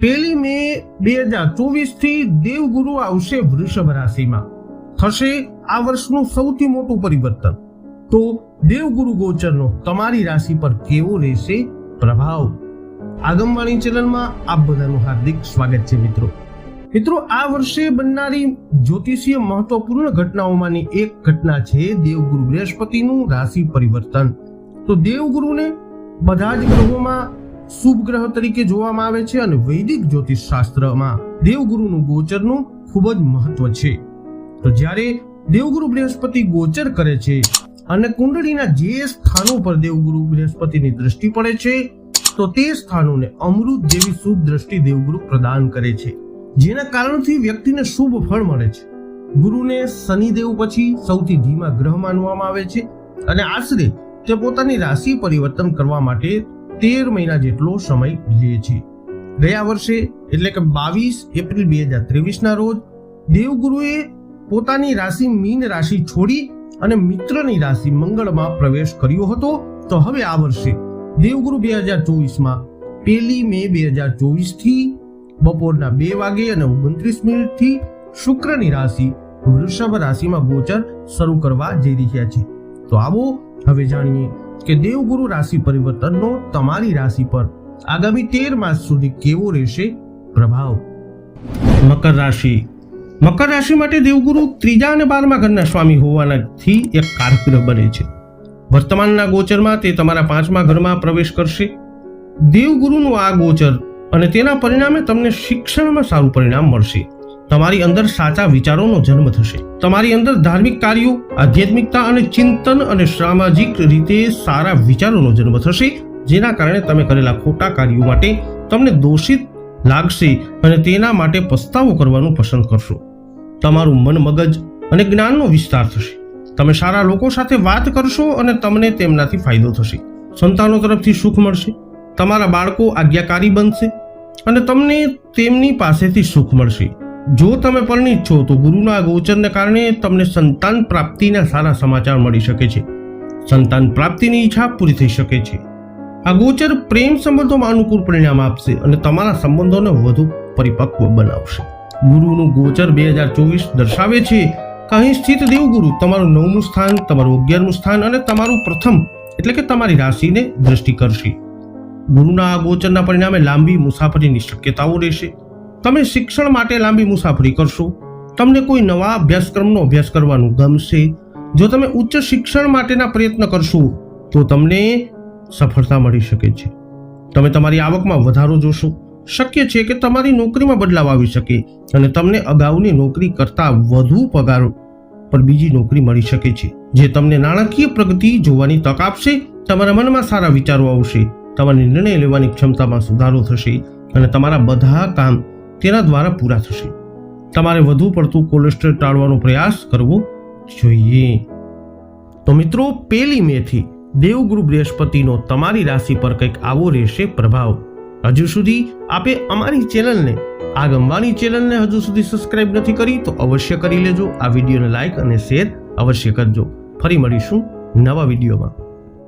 પહેલી મે બે હજાર ચોવીસથી દેવગુરુ આવશે વૃષભ રાશિમાં. થશે આ વર્ષનું સૌથી મોટું પરિવર્તન. તો દેવગુરુ ગોચરનો તમારી રાશિ પર કેવો રહેશે પ્રભાવ? આગમવાણી ચેનલમાં આપ બધાનું હાર્દિક સ્વાગત છે મિત્રો. મિત્રો, આ વર્ષે બનનારી જ્યોતિષીય મહત્વપૂર્ણ ઘટનાઓમાંની એક ઘટના છે દેવગુરુ બૃહસ્પતિનું રાશિ પરિવર્તન. તો દેવગુરુને બધા જ ગ્રહોમાં શુભ ગ્રહ તરીકે જોવામાં આવે છે અને વૈદિક જ્યોતિષ શાસ્ત્રમાં દેવગુરુનું ગોચરનું ખૂબ જ મહત્વ છે. તો જ્યારે દેવગુરુ બૃહસ્પતિ ગોચર કરે છે અને કુંડળીના જે સ્થાનો પર દેવગુરુ બૃહસ્પતિની દ્રષ્ટિ પડે છે, તો તે સ્થાનોને અમૃત જેવી શુભ દ્રષ્ટિ દેવગુરુ પ્રદાન કરે છે. જેના કારણથી વ્યક્તિને શુભ ફળ મળે છે. ગુરુને શનિદેવ પછી સૌથી ધીમા ગ્રહ માનવામાં આવે છે અને આશરે તે પોતાની રાશિ પરિવર્તન કરવા માટે તેર મહિના જેટલો સમય લે છે. ગયા વર્ષે, એટલે કે બાવીસ એપ્રિલ બે હજાર ત્રેવીસના રોજ, દેવગુરુએ પોતાની રાશિ મીન રાશિ છોડી અને મિત્રની રાશિ મંગળમાં પ્રવેશ કર્યો હતો. તો હવે આ વર્ષે, દેવગુરુ બે હજાર ચોવીસમાં પહેલી મે બે હજાર ચોવીસથી બપોરના બે વાગે અને ઓગણત્રીસ મિનિટથી શુક્રની રાશિ, વૃષભ રાશિમાં ગોચર શરૂ કરવા જઈ રહ્યા છે. તો આવો, હવે જાણીએ કે દેવગુરુ રાશિ પરિવર્તનનો તમારી રાશિ પર આગામી તેર માસ સુધી કેવો રહેશે પ્રભાવ? મકર રાશિ. મકર રાશિ માટે દેવગુરુ ત્રીજા અને બારમા ઘરના સ્વામી હોવાનાથી એક કારકગ્રહ બને છે. વર્તમાનના ગોચરમાં તે તમારા પાંચમા ઘરમાં પ્રવેશ કરશે. દેવગુરુનું આ ગોચર અને તેના પરિણામે તમને શિક્ષણમાં સારું પરિણામ મળશે. તમારી અંદર સાચા વિચારોનો જન્મ થશે. તમારી અંદર ધાર્મિક કાર્યો, આધ્યાત્મિકતા અને ચિંતન અને સામાજિક રીતે સારા વિચારોનો જન્મ થશે, જેના કારણે તમે કરેલા ખોટા કાર્યો માટે તમને દોષિત લાગશે અને તેના માટે પસ્તાવો કરવાનું પસંદ કરશો. તમારું મન મગજ અને જ્ઞાનનો વિસ્તાર થશે. તમે સારા લોકો સાથે વાત કરશો અને તમને તેમનાથી ફાયદો થશે. સંતાનો તરફથી સુખ મળશે. તમારા બાળકો આજ્ઞાકારી બનશે અને તમને તેમની પાસેથી સુખ મળશે. જો તમે પરિણીત છો, તો ગુરુના ગોચરને કારણે તમને સંતાન પ્રાપ્તિના સારા સમાચાર મળી શકે છે. સંતાન પ્રાપ્તિની ઈચ્છા પૂરી થઈ શકે છે. આ ગોચર પ્રેમ સંબંધોમાં અનુકૂળ પરિણામ આપશે અને તમારા સંબંધોને વધુ પરિપક્વ બનાવશે. ગુરુનું ગોચર બે હજાર ચોવીસ દર્શાવે છે કે અહીં સ્થિત દેવગુરુ, તમારું નવમું સ્થાન, તમારું અગિયારમું સ્થાન અને તમારું પ્રથમ, એટલે કે તમારી રાશિને દ્રષ્ટિ કરશે. ગુરુના આ ગોચરના પરિણામે લાંબી મુસાફરીની શક્યતાઓ રહેશે. તમે શિક્ષણ માટે લાંબી મુસાફરી કરશો. તમને કોઈ નવા અભ્યાસક્રમનો અભ્યાસ કરવાનું ગમશે. જો તમે ઉચ્ચ શિક્ષણ માટેના પ્રયત્ન કરશો, તો તમને સફળતા મળી શકે છે. તમે તમારી આવકમાં વધારો જોશો. શક્ય છે કે તમારી નોકરીમાં બદલાવ આવી શકે અને તમને અગાઉની નોકરી કરતાં વધુ પગાર પર બીજી નોકરી મળી શકે છે. જે તમને નાણાકીય પ્રગતિ જોવાની તક આપશે, તમારા મનમાં સારા વિચારો આવશે, તમારી નિર્ણય લેવાની ક્ષમતામાં સુધારો થશે અને તમારા બધા કામ તેના દ્વારા પૂરા થશે. તમારે વધુ પડતું કોલેસ્ટ્રોલ ટાળવાનો પ્રયાસ કરવો જોઈએ. તો મિત્રો પેલી મે થી દેવગુરુ બૃહસ્પતિનો તમારી રાશિ પર કંઈક આવો રહેશે પ્રભાવ. હજુ સુધી આપે અમારી ચેનલને, આગમવાની ચેનલને હજુ સુધી સબસ્ક્રાઇબ નથી કરી તો અવશ્ય કરી લેજો. આ વિડીયોને લાઇક અને શેર અવશ્ય કરજો. ફરી મળીશું નવા વિડીયોમાં.